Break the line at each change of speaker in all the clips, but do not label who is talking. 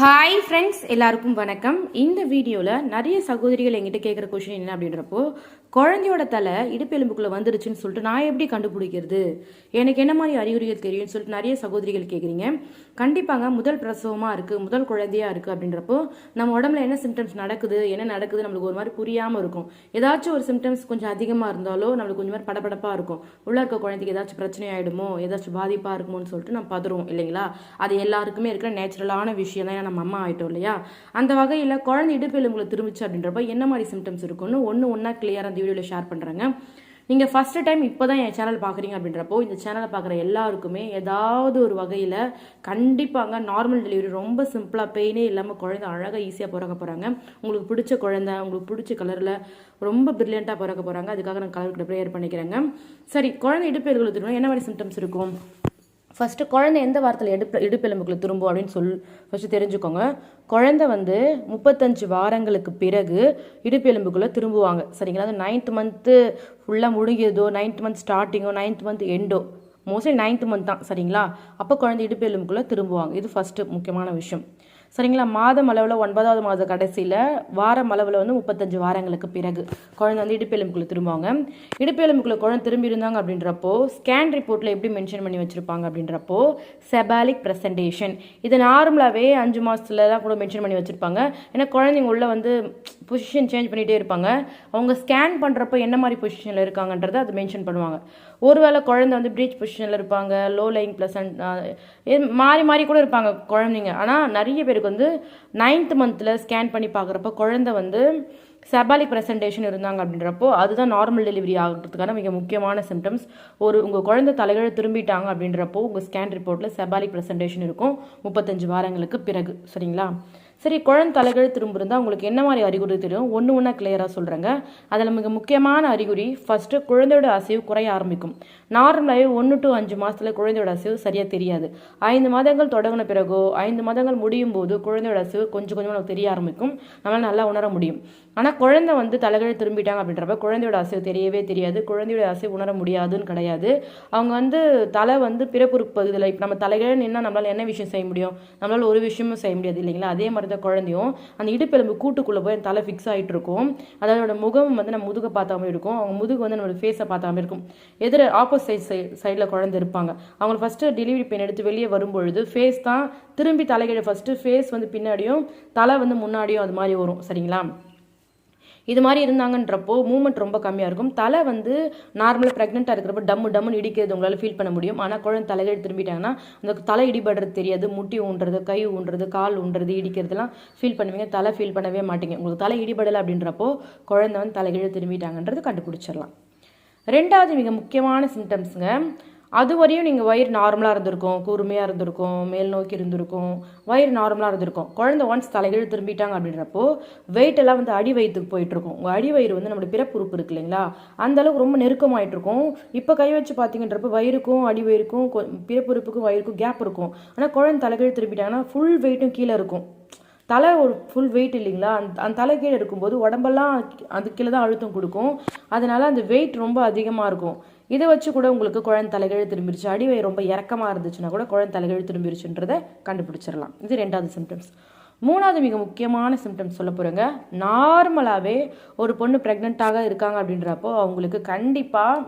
Hi friends எல்லாருக்கும் வணக்கம். இந்த வீடியோவில் நிறைய சகோதரிகள் எங்கிட்ட கேட்குற கொஷின் என்ன அப்படின்றப்போ குழந்தையோட தலை இடுப்பெலும்புக்குள்ளே வந்துருச்சுன்னு சொல்லிட்டு நான் எப்படி கண்டுபிடிக்கிறது? எனக்கு என்ன மாதிரி அறிகுறிகள் தெரியும்னு சொல்லிட்டு நிறைய சகோதரிகள் கேட்குறீங்க கண்டிப்பாங்க முதல் பிரசவமாக இருக்குது முதல் குழந்தையாக இருக்குது அப்படின்றப்போ நம்ம உடம்புல என்ன சிம்டம்ஸ் நடக்குது என்ன நடக்குது நம்மளுக்கு ஒரு மாதிரி புரியாமல் இருக்கும். ஏதாச்சும் ஒரு சிம்டம்ஸ் கொஞ்சம் அதிகமாக இருந்தாலோ நம்மளுக்கு கொஞ்சம் மாதிரி படபடப்பாக இருக்கும். உள்ளே இருக்க குழந்தைக்கு ஏதாச்சும் பிரச்சனை ஆகிடுமோ ஏதாச்சும் பாதிப்பாக இருக்குமோன்னு சொல்லிட்டு நம்ம பதறுவோம் இல்லைங்களா? அது எல்லாருக்குமே இருக்கிற நேச்சுரலான விஷயம் தான். ஏன்னா நம்ம அம்மா ஆகிட்டோம் இல்லையா? அந்த வகையில் குழந்தை இடுப்பெலும்புல திரும்பிச்சு அப்படின்றப்ப என்ன மாதிரி சிம்டம்ஸ் இருக்கும்னு ஒன்று ஒன்றா கிளியராக வீடியோவில் ஷேர் பண்ணுறேங்க நீங்கள் ஃபஸ்ட்டு டைம் இப்போ தான் என் சேனல் பார்க்குறீங்க அப்படின்றப்போ இந்த சேனலை பார்க்குற எல்லாருக்குமே ஏதாவது ஒரு வகையில் கண்டிப்பாங்க நார்மல் டெலிவரி ரொம்ப சிம்பிளாக பெயினே இல்லாமல் குழந்தை அழகாக ஈஸியாக பிறக்க போகிறாங்க உங்களுக்கு பிடிச்ச குழந்தை உங்களுக்கு பிடிச்ச கலரில் ரொம்ப ப்ரில்லியண்ட்டாக பிறக்க போகிறாங்க அதுக்காக நான் கலர் கிட்ட ப்ரேயர் பண்ணிக்கிறேங்க. சரி குழந்தை இடுப்பு திரும்ப என்ன மாதிரி சிம்டம்ஸ் இருக்கும்? ஃபஸ்ட்டு குழந்தை எந்த வாரத்தில் இடுப்பு இடுப்பெலும்புக்குள்ள திரும்பும் அப்படின்னு சொல் ஃபஸ்ட்டு தெரிஞ்சுக்கோங்க. குழந்தை வந்து முப்பத்தஞ்சு வாரங்களுக்கு பிறகு இடுப்பெலும்புக்குள்ளே திரும்புவாங்க. சரிங்களா? அது நைன்த் மந்த்து ஃபுல்லாக முடிஞ்சதோ நைன்த் மந்த் ஸ்டார்டிங்கோ நைன்த் மந்த் எண்டோ மோஸ்ட்லி நைன்த் மந்த் தான். சரிங்களா? அப்போ குழந்தை இடுப்பெலும்புக்குள்ளே திரும்புவாங்க. இது ஃபஸ்ட்டு முக்கியமான விஷயம். சரிங்களா? மாதம் அளவில் ஒன்பதாவது மாத கடைசியில் வாரம் அளவில் வந்து முப்பத்தஞ்சு வாரங்களுக்கு பிறகு குழந்தை வந்து இடுப்பெலும்புக்குள்ள திரும்புவாங்க. இடுப்பெலும்புக்குள்ள குழந்தை திரும்பி இருந்தாங்க அப்படின்றப்போ ஸ்கேன் ரிப்போர்ட்டில் எப்படி மென்ஷன் பண்ணி வச்சுருப்பாங்க அப்படின்றப்போ செபாலிக் ப்ரெசன்டேஷன் இது நார்மலாகவே அஞ்சு மாதத்துல தான் கூட மென்ஷன் பண்ணி வச்சுருப்பாங்க. ஏன்னா குழந்தைங்க உள்ளே வந்து பொசிஷன் சேஞ்ச் பண்ணிகிட்டே இருப்பாங்க. அவங்க ஸ்கேன் பண்ணுறப்போ என்ன மாதிரி பொசிஷனில் இருக்காங்கன்றதை அது மென்ஷன் பண்ணுவாங்க. ஒருவேளை குழந்தை வந்து ப்ரீச் பொசிஷனில் இருப்பாங்க லோ லைங் ப்ளசன்ட் மாறி மாறி கூட இருப்பாங்க குழந்தைங்க. ஆனால் நிறைய பேருக்கு வந்து நைன்த் மந்தில் ஸ்கேன் பண்ணி பார்க்குறப்ப குழந்தை வந்து செபாலிக் ப்ரெசன்டேஷன் இருந்தாங்க அப்படின்றப்போ அதுதான் நார்மல் டெலிவரி ஆகிறதுக்கான மிக முக்கியமான சிம்டம்ஸ் ஒரு உங்கள் குழந்தை தலைகீழ திரும்பிட்டாங்க அப்படின்றப்போ உங்கள் ஸ்கேன் ரிப்போர்ட்டில் செபாலிக் ப்ரெசன்டேஷன் இருக்கும். முப்பத்தஞ்சு வாரங்களுக்கு பிறகு. சரிங்களா? சரி குழந்தை தலைகீழ் திரும்ப இருந்தால் உங்களுக்கு என்ன மாதிரி அறிகுறி தெரியும்? ஒன்று ஒன்றா கிளியராக சொல்கிறேங்க அதில் மிக முக்கியமான அறிகுறி ஃபஸ்ட்டு குழந்தையோட அசைவு குறைய ஆரம்பிக்கும். நார்மலாகவே ஒன்று டு அஞ்சு மாதத்தில் குழந்தையோட அசைவு சரியாக தெரியாது. ஐந்து மாதங்கள் தொடங்கின பிறகோ ஐந்து மாதங்கள் முடியும் போது குழந்தையோட அசைவு கொஞ்சம் கொஞ்சமாக நமக்கு தெரிய ஆரம்பிக்கும். நம்மளால் நல்லா உணர முடியும். ஆனால் குழந்தை வந்து தலைகீழ் திரும்பிட்டாங்க அப்படின்றப்ப குழந்தையோட அசைவு தெரியவே தெரியாது. குழந்தையோட அசைவு உணர முடியாதுன்னு கிடையாது. அவங்க வந்து தலை வந்து பிறப்புறுப்பு பகுதியில் இப்போ நம்ம தலைகழ நின்னால் நம்மளால் என்ன விஷயம் செய்ய முடியும்? நம்மளால் ஒரு விஷயமும் செய்ய முடியாது இல்லைங்களா? அதே மாதிரி தான் குழந்தையும் அந்த இடுப்பெலும்பு கூட்டுக்குள்ளே போய் தலை ஃபிக்ஸ் ஆகிட்டு இருக்கும் அதோட முகம் வந்து நம்ம முதுகை பார்த்த இருக்கும். அவங்க முதுகு வந்து நம்மளோட ஃபேஸை பார்த்த இருக்கும். எதிர ஆப்போசிட் சைட் சைடில் குழந்தை இருப்பாங்க. அவங்க ஃபஸ்ட்டு டெலிவரி பெயின் எடுத்து வெளியே வரும்பொழுது ஃபேஸ் தான் திரும்பி தலைகீழ ஃபஸ்ட்டு ஃபேஸ் வந்து பின்னாடியும் தலை வந்து முன்னாடியும் அது மாதிரி வரும். சரிங்களா? இது மாதிரி இருந்தாங்கன்றப்போ மூமெண்ட் ரொம்ப கம்மியாக இருக்கும். தலை வந்து நார்மலாக ப்ரெக்னெண்ட்டாக இருக்கிறப்ப டம்மு டம்முன்னு இடிக்கிறது உங்களால் ஃபீல் பண்ண முடியும். ஆனால் குழந்தை தலைகீழ் திரும்பிட்டாங்கன்னா அந்த தலை இடிபடுறது தெரியாது. முட்டி ஊன்றது கை ஊன்றது கால் ஊன்றது இடிக்கிறதுலாம் ஃபீல் பண்ணுவீங்க. தலை ஃபீல் பண்ணவே மாட்டீங்க. உங்களுக்கு தலை இடிபடலை அப்படின்றப்போ குழந்தை வந்து தலைகீழே திரும்பிட்டாங்கன்றது கண்டுபிடிச்சிடலாம். ரெண்டாவது மிக முக்கியமான சிம்டம்ஸுங்க அது வரையும் நீங்கள் வயிறு நார்மலாக இருந்திருக்கும் கூர்மையாக இருந்திருக்கும் மேல் நோக்கி இருந்திருக்கும் வயிறு நார்மலாக இருந்திருக்கும். குழந்தை ஒன்ஸ் தலைகீழ் திரும்பிட்டாங்க அப்படின்றப்போ வெயிட் எல்லாம் வந்து அடி வயிற்றுக்கு போயிட்டுருக்கும். உங்கள் அடி வயிறு வந்து நம்மளுடைய பிறப்புறுப்பு இருக்கு இல்லைங்களா? அந்த அளவுக்கு ரொம்ப நெருக்கமாயிட்டு இருக்கும் இப்போ கை வச்சு பார்த்தீங்கன்றப்போ வயிறுக்கும் அடி வயிறுக்கும் பிறப்புறுப்புக்கும் வயிறுக்கும் கேப் இருக்கும். ஆனால் குழந்தை தலைகீழ் திரும்பிட்டாங்கன்னா ஃபுல் வெயிட்டும் கீழே இருக்கும். தலை ஒரு ஃபுல் வெயிட் இல்லைங்களா? அந்த அந்த தலை கீழே இருக்கும்போது உடம்பெல்லாம் அது கீழே தான் அழுத்தம் கொடுக்கும். அதனால அந்த வெயிட் ரொம்ப அதிகமாக இருக்கும். இதை வச்சு கூட உங்களுக்கு குழந்தை தலைகீழ் திரும்பிடுச்சு அடிவை ரொம்ப இறக்கமாக இருந்துச்சுன்னா கூட குழந்தை தலைகீழ் திரும்பிருச்சுன்றதை கண்டுபிடிச்சிடலாம். இது ரெண்டாவது சிம்டம்ஸ் மூணாவது மிக முக்கியமான சிம்டம்ஸ் சொல்ல போகிறேங்க நார்மலாகவே ஒரு பொண்ணு ப்ரெக்னெண்ட்டாக இருக்காங்க அப்படின்றப்போ அவங்களுக்கு கண்டிப்பாக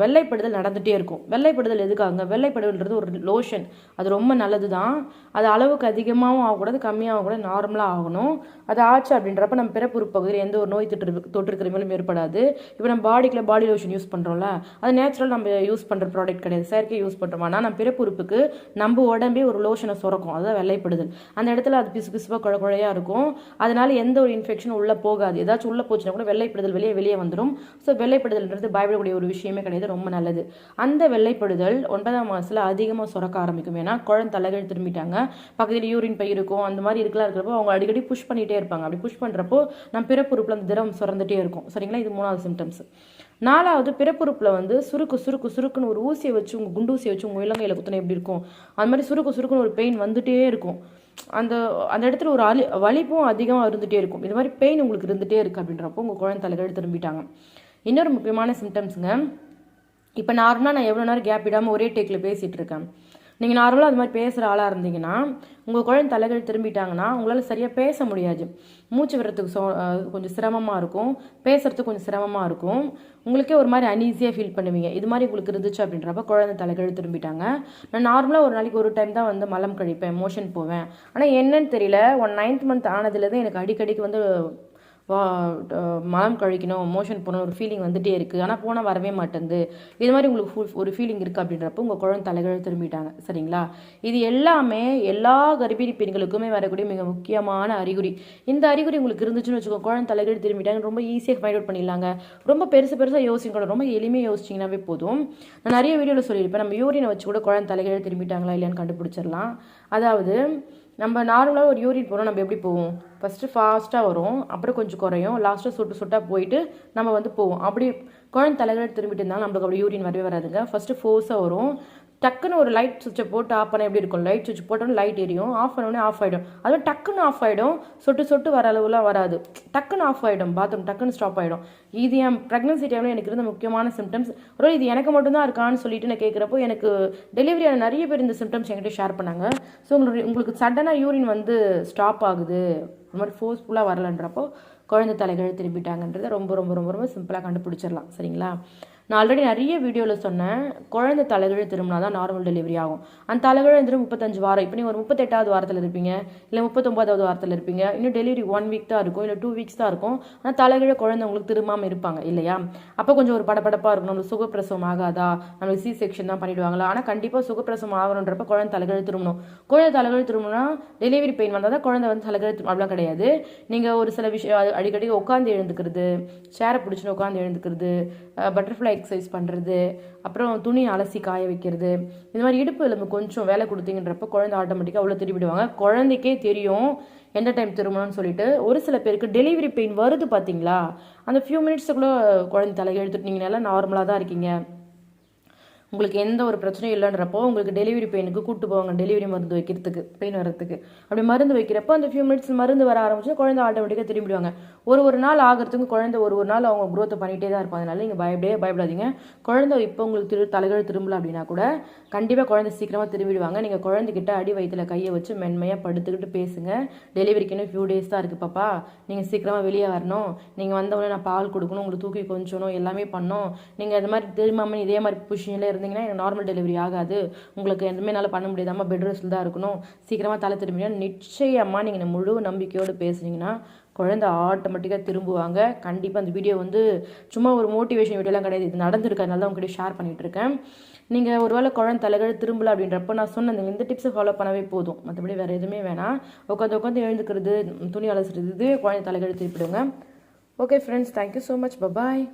வெள்ளைப்படுதல் நடந்துகிட்டே இருக்கும். வெள்ளைப்படுதல் எதுக்காக? வெள்ளைப்படுதல்ன்றது ஒரு லோஷன் அது ரொம்ப நல்லது தான் அது அளவுக்கு அதிகமாகவும் ஆகக்கூடாது கம்மியாகவும் கூட நார்மலாக ஆகணும். அது ஆச்சு அப்படின்றப்ப நம்ம பிறப்புறுப்பு பகுதியில் எந்த ஒரு நோய் தொற்று தொற்று கிருமிகளும் ஏற்படாது. இப்போ நம்ம பாடிக்குள்ள பாடி லோஷன் யூஸ் பண்ணுறோம்ல அது நேச்சுரல் நம்ம யூஸ் பண்ணுற ப்ராடக்ட் கிடையாது. செயற்கை யூஸ் பண்ணுறோம் ஆனால் நம்ம பிறப்புறுப்புக்கு நம்ம உடம்பே ஒரு லோஷனை சுரக்கும். அதுதான் வெள்ளைப்படுதல். அந்த இடத்துல அது பிசு பிசுப்பாக குழ குழையாக இருக்கும். அதனால எந்த ஒரு இன்ஃபெக்ஷனும் உள்ளே போகாது. ஏதாச்சும் உள்ளே போச்சுன்னா கூட வெள்ளைப்படுதல் வெளியே வெளியே வந்துடும் ஸோ வெள்ளைப்படுதல்ன்றது பயப்படக்கூடிய ஒரு விஷயமே கிடையாது ரொம்ப நல்லது. அந்த வெள்ளைப்படுதல் ஒன்பதாம் மாதத்தில் அதிகமாக சுரக்க ஆரம்பிக்கும். ஏன்னா குழந்தை தலைகள் திரும்பிட்டாங்க. பக்கத்தில் யூரின் பை இருக்கும் அந்த மாதிரி இருக்கலாம் இருக்கிறப்போ அவங்க அடிக்கடி புஷ் பண்ணிகிட்டே இருப்பாங்க. அப்படி புஷ் பண்ணுறப்போ நம்ம பிறப்புறுப்பில் அந்த திரவம் சுரந்துட்டே இருக்கும். சரிங்களா? இது மூணாவது சிம்டம்ஸ் நாலாவது பிறப்புறுப்பில் வந்து சுருக்கு சுருக்கு சுருக்குன்னு ஒரு ஊசியை வச்சு உங்கள் குண்டு ஊசியை வச்சு உங்கள் இலங்கையில் குத்தினா எப்படி இருக்கும்? அது மாதிரி சுருக்கு சுருக்குன்னு ஒரு பெயின் வந்துட்டே இருக்கும். அந்த அந்த இடத்துல ஒரு அலி வலிப்பும் அதிகமாக இருந்துகிட்டே இருக்கும். இது மாதிரி பெயின் உங்களுக்கு இருந்துகிட்டே இருக்குது அப்படின்றப்போ உங்கள் குழந்தை தலைகள் திரும்பிட்டாங்க. இன்னொரு முக்கியமான சிம்டம்ஸுங்க இப்போ நார்மலாக நான் எவ்வளோ நேரம் கேப் விடாமல் ஒரே டேக்கில் பேசிகிட்டு இருக்கேன். நீங்கள் நார்மலாக அது மாதிரி பேசுகிற ஆளாக இருந்தீங்கன்னா உங்கள் குழந்தை தலைகள் திரும்பிட்டாங்கன்னா உங்களால் சரியாக பேச முடியாது. மூச்சு விடுறதுக்கு சோ கொஞ்சம் சிரமமாக இருக்கும். பேசுகிறதுக்கு கொஞ்சம் சிரமமாக இருக்கும். உங்களுக்கே ஒரு மாதிரி அன்ஈஸியாக ஃபீல் பண்ணுவீங்க. இது மாதிரி உங்களுக்கு இருந்துச்சு அப்படின்றப்ப குழந்தை தலைகள் திரும்பிட்டாங்க. நான் நார்மலாக ஒரு நாளைக்கு ஒரு டைம் தான் வந்து மலம் கழிப்பேன் மோஷன் போவேன். ஆனால் என்னன்னு தெரியல. ஒன் நைன்த் மந்த் ஆனதுலேருந்து எனக்கு அடிக்கடிக்கு வந்து வா கழிக்கணும் மோஷன் போகணும் ஒரு ஃபீலிங் வந்துட்டே இருக்குது ஆனால் போனால் வரவே மாட்டேங்குது. இது மாதிரி உங்களுக்கு ஃபுல் ஒரு ஃபீலிங் இருக்குது அப்படின்றப்போ உங்கள் குழந்தை தலைகள் திரும்பிட்டாங்க. சரிங்களா? இது எல்லாமே எல்லா கர்ப்பிணி பெண்களுக்குமே வரக்கூடிய மிக முக்கியமான அறிகுறி. இந்த அறிகுறி உங்களுக்கு இருந்துச்சுன்னு வச்சுக்கோங்க குழந்தை தலைகள் திரும்பிட்டாங்க ரொம்ப ஈஸியாக ஃபைண்ட் அவுட் பண்ணிடலாங்க. ரொம்ப பெருசு பெருசாக யோசிக்கணும் ரொம்ப எளிமையாக யோசிச்சிங்கனாவே போதும். நான் நிறைய வீடியோவில் சொல்லியிருப்பேன் நம்ம யூரினை வச்சு கூட குழந்தை தலைகள் திரும்பிட்டாங்களா இல்லையான்னு கண்டுபிடிச்சிடலாம். அதாவது நம்ம நார்மலாக ஒரு யூரின் போகிறோம் நம்ம எப்படி போவோம்? ஃபஸ்ட்டு ஃபாஸ்ட்டாக வரும் அப்புறம் கொஞ்சம் குறையும். லாஸ்ட்டாக சுட்டு சுட்டாக போயிட்டு நம்ம வந்து போவோம். அப்படி குழந்தை தலைகளை திரும்பிட்டு இருந்தாலும் நம்மளுக்கு அப்படி யூரின் வரவே வராதுங்க. ஃபஸ்ட்டு ஃபோர்ஸாக வரும். டக்குன்னு ஒரு லைட் சுவிட்சை போட்டு ஆஃப் பண்ண எப்படி இருக்கும்? லைட் சுவிட்ச் போட்டோன்னு லைட் எரியும். ஆஃப் பண்ணோடனே ஆஃப் ஆகிடும் அதுவும் டக்குன்னு ஆஃப் ஆகிடும் சொட்டு சொட்டு வர அளவுலாம் வராது. டக்குன்னு ஆஃப் ஆகிடும் பாத்ரூம் டக்குன்னு ஸ்டாப் ஆகிடும் இது என் ப்ரெக்னன்சி டைமில் எனக்கு இருந்த முக்கியமான சிம்டம்ஸ் ஒரு இது எனக்கு மட்டும்தான் இருக்கான்னு சொல்லிட்டு நான் கேட்குறப்போ எனக்கு டெலிவரியான நிறைய பேர் இந்த சிம்டம்ஸ் என்கிட்ட ஷேர் பண்ணாங்க. ஸோ உங்களுக்கு உங்களுக்கு சடனாக யூரின் வந்து ஸ்டாப் ஆகுது. இந்த மாதிரி ஃபோர்ஸ்ஃபுல்லாக வரலன்றப்போ குழந்தை தலைகள் திரும்பிட்டாங்கன்றதை ரொம்ப ரொம்ப ரொம்ப ரொம்ப சிம்பிளாக கண்டுபிடிச்சிடலாம். சரிங்களா? நான் ஆல்ரெடி நிறைய வீடியோவில் சொன்னேன் குழந்தை தலைகள் திரும்பினா தான் நார்மல் டெலிவரி ஆகும். அந்த தலைகள் முப்பத்தஞ்சு வாரம். இப்போ நீங்கள் ஒரு முப்பத்தெட்டாவது வாரத்தில் இருப்பீங்க இல்லை முப்பத்தொம்பதாவது வாரத்தில் இருப்பீங்க இன்னும் டெலிவரி ஒன் வீக் தான் இருக்கும் இல்லை டூ வீக்ஸ் தான் இருக்கும். ஆனால் தலைகீழ குழந்தை உங்களுக்கு திரும்பாமல் இருப்பாங்க இல்லையா? அப்போ கொஞ்சம் ஒரு படபடப்பாக இருக்கும் நம்மளுக்கு சுகப்பிரசவம் ஆகாதா? நம்மளுக்கு சி செக்ஷன் தான் பண்ணிடுவாங்களா? ஆனால் கண்டிப்பாக சுகப்பிரசவம் ஆகணுன்றப்ப குழந்தை தலைகள் திரும்பணும். குழந்தை தலைகள் திரும்பணும்னா டெலிவரி பெயின் வந்தால் தான் குழந்தை வந்து தலைகீழ் திரும்ப அப்படிலாம் கிடையாது. நீங்கள் ஒரு சில விஷயம் அடிக்கடி உட்காந்து எழுந்துக்கிறது சேரை பிடிச்சின்னு உட்காந்து எழுந்துக்கிறது பட்டர்ஃப்ளை எக்ஸசைஸ் பண்ணுறது அப்புறம் துணி அலசி காய வைக்கிறது. இந்த மாதிரி இடுப்பு எலும்பு கொஞ்சம் வேலை கொடுத்தீங்கன்றப்ப குழந்தை ஆட்டோமேட்டிக்காக அவ்வளோ திருப்பிடுவாங்க குழந்தைக்கே தெரியும் எந்த டைம் திரும்பணும்னு சொல்லிட்டு ஒரு சில பேருக்கு டெலிவரி பெயின் வருது பார்த்தீங்களா அந்த ஃபியூ மினிட்ஸுக்குள்ளே குழந்தை தலை எழுத்துட்டு நீங்கள் நல்லா நார்மலாக தான் இருக்கீங்க. உங்களுக்கு எந்த ஒரு பிரச்சனையும் இல்லைன்றப்போ உங்களுக்கு டெலிவரி பெயினுக்கு கூட்டு போவாங்க டெலிவரி மருந்து வைக்கிறதுக்கு பெயின் வரத்துக்கு அப்படி மருந்து வைக்கிறப்போ அந்த ஃபியூ மினிட்ஸ் மருந்து வர ஆரம்பிச்சு குழந்தை ஆட்டோமேட்டிக்காக திரும்பிடுவாங்க ஒரு ஒரு நாள் ஆகிறதுக்கு குழந்தை ஒரு ஒரு நாள் அவங்க குரோத்தை பண்ணிகிட்டே தான் இருப்பாங்க. அதனால நீங்கள் பயப்படே பயப்படாதீங்க. குழந்தை இப்போ உங்களுக்கு திரு தலைகள் திரும்பல அப்படின்னா கூட கண்டிப்பாக குழந்தை சீக்கிரமாக திரும்பிடுவாங்க நீங்கள் குழந்தைகிட்ட அடி வயிற்றுல கையை வச்சு மென்மையாக படுத்துக்கிட்டு பேசுங்க. டெலிவரிக்கு இன்னும் ஃபியூ டேஸ் தான் இருக்குது பாப்பா. நீங்கள் சீக்கிரமாக வெளியே வரணும். நீங்கள் வந்தவொடனே நான் பால் கொடுக்கணும் உங்களுக்கு தூக்கி கொஞ்சணும் எல்லாமே பண்ணணும். நீங்கள் அது மாதிரி திரும்பாமல் இதே மாதிரி பொசிஷனில் இருந்தீங்கன்னா எனக்கு நார்மல் டெலிவரி ஆகாது. உங்களுக்கு எதுவுமே என்னால் பண்ண முடியாதாம்மா பெட் ரெஸ்ட்டில் தான் இருக்கணும். சீக்கிரமாக தலை திரும்பினா நிச்சயமாக நீங்கள் முழு நம்பிக்கையோடு பேசுனீங்கன்னா குழந்த ஆட்டோமேட்டிக்காக திரும்புவாங்க. கண்டிப்பாக அந்த வீடியோ வந்து சும்மா ஒரு மோட்டிவேஷன் வீடியோலாம் கிடையாது. இது நடந்திருக்கு தான் உங்ககிட்ட ஷேர் பண்ணிகிட்டு இருக்கேன். நீங்கள் ஒருவேளை குழந்தை தலைகள் திரும்பல அப்படின்றப்ப நான் சொன்ன இந்த- டிப்ஸை ஃபாலோ பண்ணவே போதும். மற்றபடி வேறு எதுவுமே வேணாம். உட்காந்து உட்காந்து எழுந்துக்கிறது துணி அலசுறது குழந்தை தலைகள் திருப்பிடுங்க. Okay friends thank you so much bye bye